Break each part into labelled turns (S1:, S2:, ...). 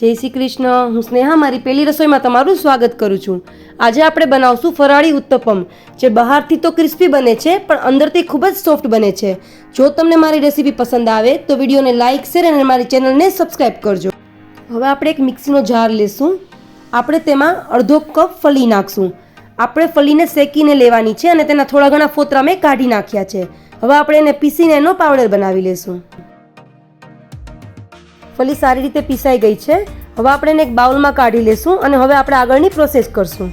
S1: જય શ્રી કૃષ્ણ. હું સ્નેહા, મારી પહેલી રસોઈમાં તમારું સ્વાગત કરું છું. આજે આપણે બનાવશું ફરાળી ઉત્તપમ, જે બહારથી તો ક્રિસ્પી બને છે, પણ અંદરથી ખૂબ જ સોફ્ટ બને છે. જો તમને મારી રેસીપી પસંદ આવે, તો વિડીયોને લાઇક, શેર અને મારી ચેનલને સબસ્ક્રાઈબ કરજો. હવે આપણે એક મિક્સીનો જાર લેશું. આપણે તેમાં અડધો કપ ફલી નાખશું. આપણે ફલીને શેકીને લેવાની છે અને તેના થોડા ઘણા ફોતરા મેં કાઢી નાખ્યા છે. હવે આપણે એને પીસીને એનો પાવડર બનાવી લેશું. ફલી સારી રીતે પીસાઈ ગઈ છે. હવે આપણે એને એક બાઉલમાં કાઢી લેશું અને હવે આપણે આગળની પ્રોસેસ કરશું.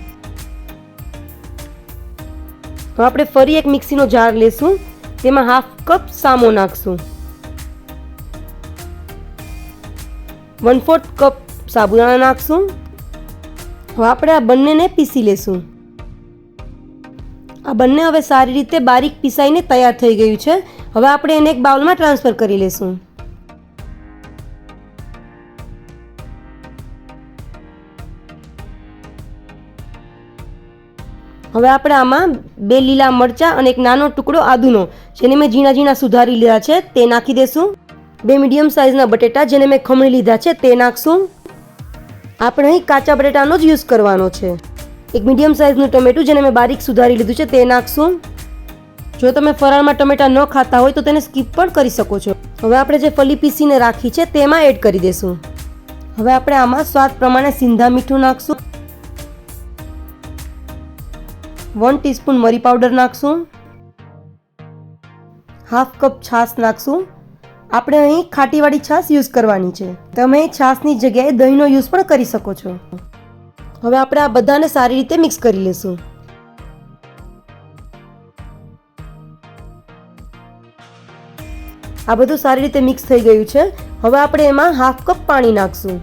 S1: હવે આપણે ફરી એક મિક્સીનો જાર લેશું, તેમાં હાફ કપ સામો નાખશું. વન ફોર્થ કપ સાબુદાણા નાખશું. હવે આપણે આ બંનેને પીસી લેશું. આ બંને હવે સારી રીતે બારીક પીસાઈને તૈયાર થઈ ગયું છે. હવે આપણે એને એક બાઉલમાં ટ્રાન્સફર કરી લેશું. હવે આપણે આમાં બે લીલા મરચાં અને એક નાનો ટુકડો આદુનો, જેને મેં ઝીણા ઝીણા સુધારી લીધા છે, તે નાખી દેશું. બે મીડિયમ સાઇઝના બટેટા, જેને મેં ખમણી લીધા છે, તે નાખશું. આપણે અહીં કાચા બટેટાનો જ યુઝ કરવાનો છે. એક મીડિયમ સાઇઝનું ટમેટું, જેને મેં બારીક સુધારી લીધું છે, તે નાખશું. જો તમે ફરાળમાં ટમેટા ન ખાતા હોય, તો તેને સ્કીપ પણ કરી શકો છો. હવે આપણે જે ફલી પીસીને રાખી છે, તેમાં એડ કરી દેશું. હવે આપણે આમાં સ્વાદ પ્રમાણે સિંધા મીઠું નાખશું. વન ટીસ્પૂન મરી પાવડર નાખશું. હાફ કપ છાશ નાખશું. આપણે અહીં ખાટીવાળી છાશ યુઝ કરવાની છે. તમે છાશની જગ્યાએ દહીંનો યુઝ પણ કરી શકો છો. હવે આપણે આ બધાને સારી રીતે મિક્સ કરી લેશું. આ બધું સારી રીતે મિક્સ થઈ ગયું છે. હવે આપણે એમાં હાફ કપ પાણી નાખશું.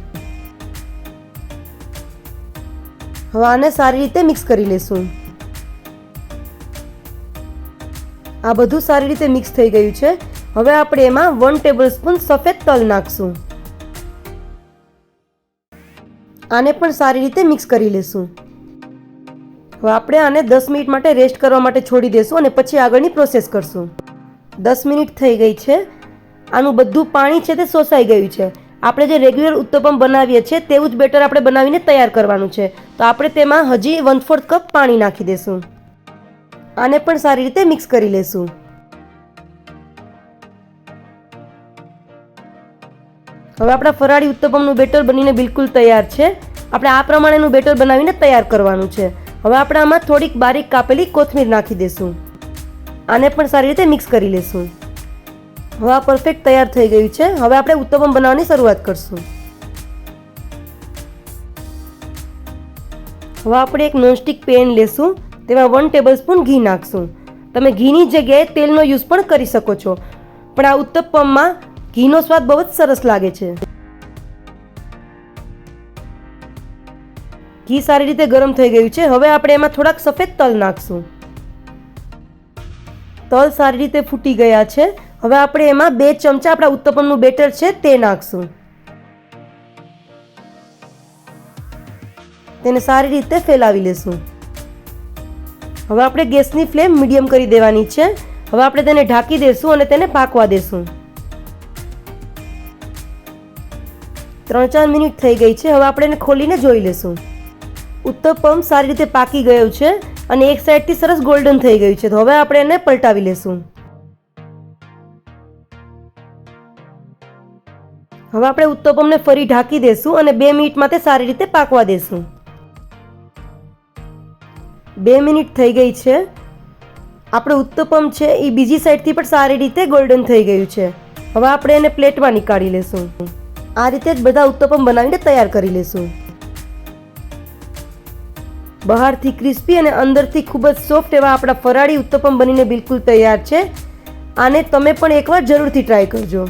S1: હવે આને સારી રીતે મિક્સ કરી લેશું. આ બધું સારી રીતે મિક્સ થઈ ગયું છે. હવે આપણે એમાં વન ટેબલ સ્પૂન સફેદ તલ નાખશું. આને પણ સારી રીતે મિક્સ કરી લેશું. હવે આપણે આને દસ મિનિટ માટે રેસ્ટ કરવા માટે છોડી દેશું અને પછી આગળની પ્રોસેસ કરશું. દસ મિનિટ થઈ ગઈ છે. આનું બધું પાણી છે તે શોષાઈ ગયું છે. આપણે જે રેગ્યુલર ઉત્તપમ બનાવીએ છીએ તેવું જ બેટર આપણે બનાવીને તૈયાર કરવાનું છે. તો આપણે તેમાં હજી વન ફોર્થ કપ પાણી નાખી દેશું. આને પણ સારી રીતે મિક્સ કરી લેશું. હવે આપણા ફરાળી ઉત્તપમનું બેટર બનીને બિલકુલ તૈયાર છે. આપણે આ પ્રમાણેનું બેટર બનાવીને તૈયાર કરવાનું છે. હવે આપણે આમાં થોડીક બારીક કાપેલી કોથમીર નાખી દેશું. આને પણ સારી રીતે મિક્સ કરી લેશું. હવે આ પરફેક્ટ તૈયાર થઈ ગયું છે. હવે આપણે ઉત્તપમ બનાવવાની શરૂઆત કરશું. હવે આપણે એક નોનસ્ટિક પેન લેશું. તેમાં વન ટેબલ સ્પૂન ઘી નાખશું. તમે ઘીની જગ્યાએ તેલનો યુઝ પણ કરી શકો છો. પણ આ ઉત્તપમમાં ઘીનો સ્વાદ બહુ જ સરસ લાગે છે. ઘી સારી રીતે ગરમ થઈ ગયું છે. હવે આપણે એમાં થોડાક સફેદ તલ નાખશું. તલ સારી રીતે ફૂટી ગયા છે. હવે આપણે એમાં બે ચમચા આપણા ઉત્તપમનું બેટર છે તે નાખશું. તેને સારી રીતે ફેલાવી લેશું. હવે આપણે ગેસની ફ્લેમ મીડિયમ કરી દેવાની છે. હવે આપણે તેને ઢાંકી દેશું અને તેને પાકવા દેશું. ત્રણ ચાર મિનિટ થઈ ગઈ છે. હવે આપણે એને ખોલીને જોઈ લેશું. ઉત્તપમ સારી રીતે પાકી ગયો છે અને એક સાઈડથી સરસ ગોલ્ડન થઈ ગયું છે. તો હવે આપણે એને પલટાવી લેશું. હવે આપણે ઉત્તપમને ફરી ઢાંકી દેશું અને બે મિનિટ માટે સારી રીતે પાકવા દેશું. બે મિનિટ થઈ ગઈ છે. આપણે ઉત્તપમ છે એ બીજી સાઈડથી પણ સારી રીતે ગોલ્ડન થઈ ગયું છે. હવે આપણે એને પ્લેટમાં નીકાળી લેશું. આ રીતે જ બધા ઉત્તપમ બનાવીને તૈયાર કરી લેશું. બહારથી ક્રિસ્પી અને અંદરથી ખૂબ જ સોફ્ટ એવા આપણા ફરાળી ઉત્તપમ બનીને બિલકુલ તૈયાર છે. આને તમે પણ એકવાર જરૂરથી ટ્રાય કરજો.